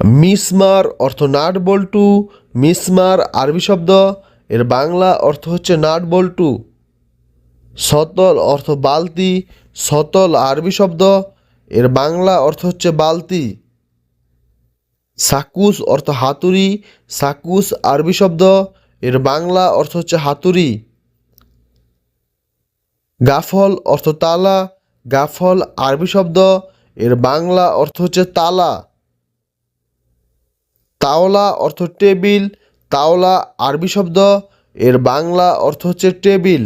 মিসমার অর্থ নাট বল্টু মিসমার আরবি শব্দ, এর বাংলা অর্থ হচ্ছে নাট বল্টু। সতল অর্থ বালতি, সতল আরবি শব্দ, এর বাংলা অর্থ হচ্ছে বালতি। সাকুস অর্থ হাতুড়ি, সাকুস আরবি শব্দ, এর বাংলা অর্থ হচ্ছে হাতুড়ি। গাফল অর্থ তালা, গাফল আরবি শব্দ, এর বাংলা অর্থ হচ্ছে তালা। তাওলা অর্থ টেবিল, তাওলা আরবি শব্দ, এর বাংলা অর্থ হচ্ছে টেবিল।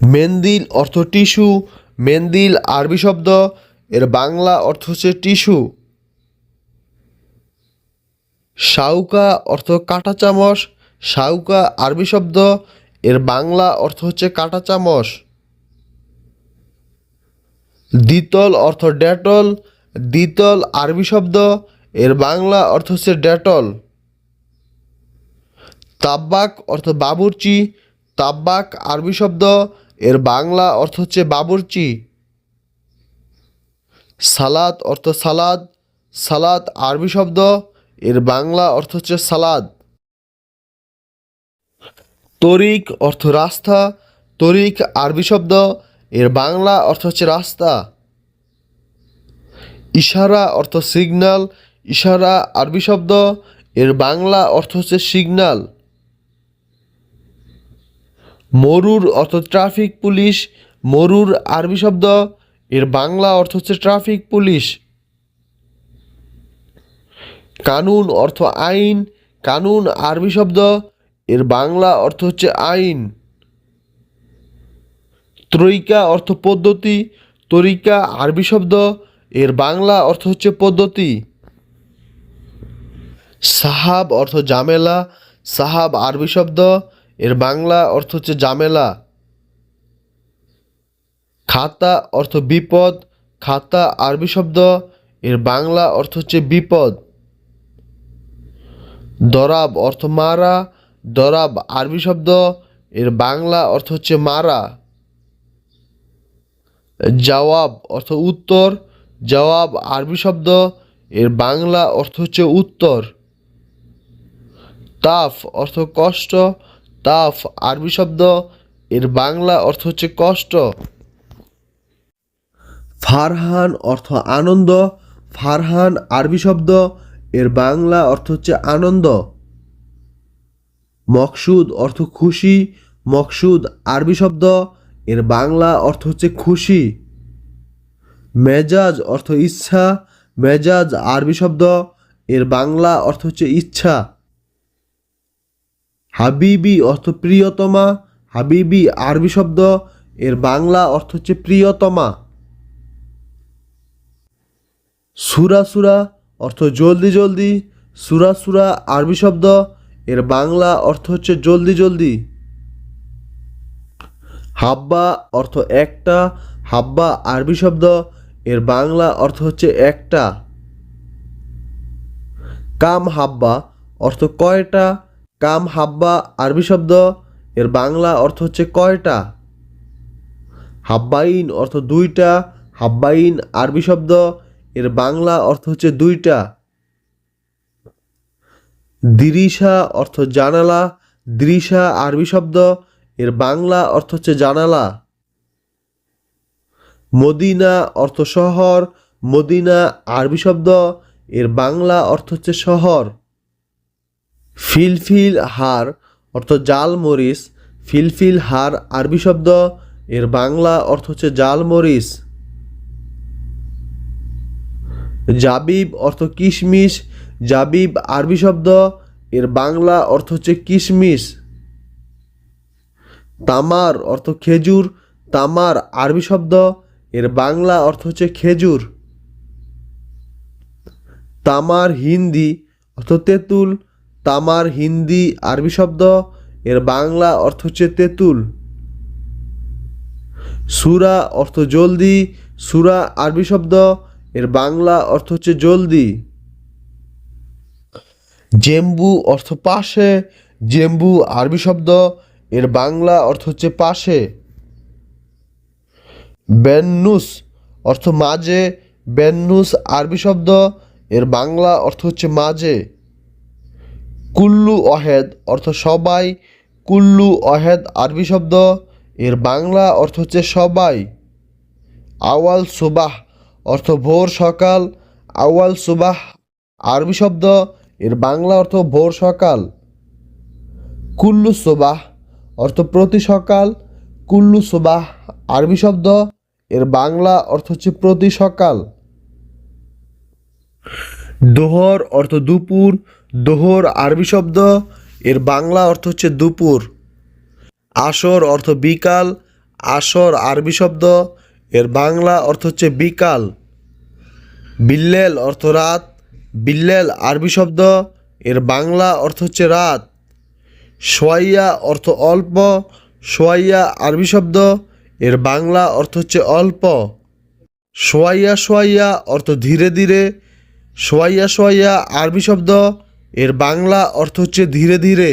মেন্দিল অর্থ টিস্যু, মেন্দিল আরবি শব্দ, এর বাংলা অর্থ হচ্ছে টিস্যু। শাউকা অর্থ কাঁটা চামচ, শাউকা আরবি শব্দ, এর বাংলা অর্থ হচ্ছে কাঁটা চামচ। দ্বিতল অর্থ ডেটল, দ্বিতল আরবি শব্দ এর বাংলা অর্থ হচ্ছে ডেটল। তাব্বাক অর্থ বাবুর্চি, তাব্বাক আরবি শব্দ, এর বাংলা অর্থ হচ্ছে বাবুর্চি। সালাদ অর্থ সালাদ সালাদ আরবি শব্দ, এর বাংলা অর্থ হচ্ছে সালাদ। তরিক অর্থ রাস্তা, তরিক আরবি শব্দ, এর বাংলা অর্থ হচ্ছে রাস্তা। ইশারা অর্থ সিগন্যাল ইশারা, আরবি শব্দ, এর বাংলা অর্থ হচ্ছে সিগন্যাল মরুর অর্থ ট্রাফিক পুলিশ মরুর আরবি শব্দ, এর বাংলা অর্থ হচ্ছে ট্রাফিক পুলিশ কানুন অর্থ আইন, কানুন আরবি শব্দ, এর বাংলা অর্থ হচ্ছে আইন। ত্রৈকা অর্থ পদ্ধতি, তরিকা আরবি শব্দ, এর বাংলা অর্থ হচ্ছে পদ্ধতি। সাহাব অর্থ জামেলা, সাহাব আরবি শব্দ, এর বাংলা অর্থ হচ্ছে জামেলা। খাতা অর্থ বিপদ, খাতা আরবি শব্দ, এর বাংলা অর্থ হচ্ছে বিপদ। দরাব অর্থ মারা, দরাব আরবি শব্দ, এর বাংলা অর্থ হচ্ছে মারা। জবাব অর্থ উত্তর, জবাব আরবি শব্দ, এর বাংলা অর্থ হচ্ছে উত্তর। তাফ অর্থ কষ্ট, তাফ আরবি শব্দ, এর বাংলা অর্থ হচ্ছে কষ্ট। ফারহান অর্থ আনন্দ, ফারহান আরবি শব্দ, এর বাংলা অর্থ হচ্ছে আনন্দ। মকসুদ অর্থ খুশি, মকসুদ আরবি শব্দ, এর বাংলা অর্থ হচ্ছে খুশি। মেজাজ অর্থ ইচ্ছা, মেজাজ আরবি শব্দ, এর বাংলা অর্থ হচ্ছে ইচ্ছা। হাবিবি অর্থ প্রিয়তমা, হাবিবি আরবি শব্দ, এর বাংলা অর্থ হচ্ছে প্রিয়তমা। সুরা সুরা অর্থ জলদি জলদি, সুরা সুরা আরবি শব্দ, এর বাংলা অর্থ হচ্ছে জলদি জলদি। হাব্বা অর্থ একটা, হাব্বা আরবি শব্দ, এর বাংলা অর্থ হচ্ছে একটা। কাম হাব্বা অর্থ কয়টা কাম, হাব্বা, আরবি শব্দ। এর বাংলা অর্থ হচ্ছে কয়টা? হাব্বাইন অর্থ দুইটা, হাব্বাইন আরবি শব্দ। এর বাংলা অর্থ হচ্ছে দুইটা। দিরিশা অর্থ জানালা দৃশা আরবি শব্দ। এর বাংলা অর্থ হচ্ছে জানালা। মদিনা অর্থ শহর, মদিনা আরবি শব্দ। এর বাংলা অর্থ হচ্ছে শহর। ফিলফিল হার, অর্থ জাল মরিচ, ফিলফিল হার আরবি শব্দ, এর বাংলা অর্থ হচ্ছে জাল মরিচ। জাবিব অর্থ কিশমিশ, জাবিব আরবি শব্দ, এর বাংলা অর্থ হচ্ছে কিশমিশ। তামার অর্থ খেজুর, তামার আরবি শব্দ, এর বাংলা অর্থ হচ্ছে খেজুর। তামার হিন্দি অর্থ তেঁতুল তামার হিন্দি আরবি শব্দ, এর বাংলা অর্থ হচ্ছে তেঁতুল। সুরা অর্থ জলদি, সুরা আরবি শব্দ, এর বাংলা অর্থ হচ্ছে জলদি। জেম্বু অর্থ পাশে, জেম্বু আরবি শব্দ, এর বাংলা অর্থ হচ্ছে পাশে। বেন্নুস অর্থ মাঝে, বেন্নুস আরবি শব্দ, এর বাংলা অর্থ হচ্ছে মাঝে। কুল্লু অহেদ অর্থ সবাই, কুল্লু অহেদ আরবি শব্দ, এর বাংলা অর্থ হচ্ছে সবাই। আওয়াল সুবাহ অর্থ ভোর সকাল আওয়াল সুবাহ আরবি শব্দ, এর বাংলা অর্থ ভোর সকাল। কুল্লু সুবাহ অর্থ প্রতি সকাল, কুল্লু সুবাহ আরবি শব্দ, এর বাংলা অর্থ হচ্ছে প্রতি সকাল। দোহর অর্থ দুপুর দোহর আরবি শব্দ, এর বাংলা অর্থ হচ্ছে দুপুর। আসর অর্থ বিকাল, আসর আরবি শব্দ, এর বাংলা অর্থ হচ্ছে বিকাল। বিল্লেল অর্থ রাত, বিল্লেল আরবি শব্দ, এর বাংলা অর্থ হচ্ছে রাত। সোয়াইয়া অর্থ অল্প, সোয়াইয়া আরবি শব্দ, এর বাংলা অর্থ হচ্ছে অল্প। সোয়াইয়া সোয়াইয়া অর্থ ধীরে ধীরে, সোয়াইয়া সোয়াইয়া আরবি শব্দ এর বাংলা অর্থ হচ্ছে ধীরে ধীরে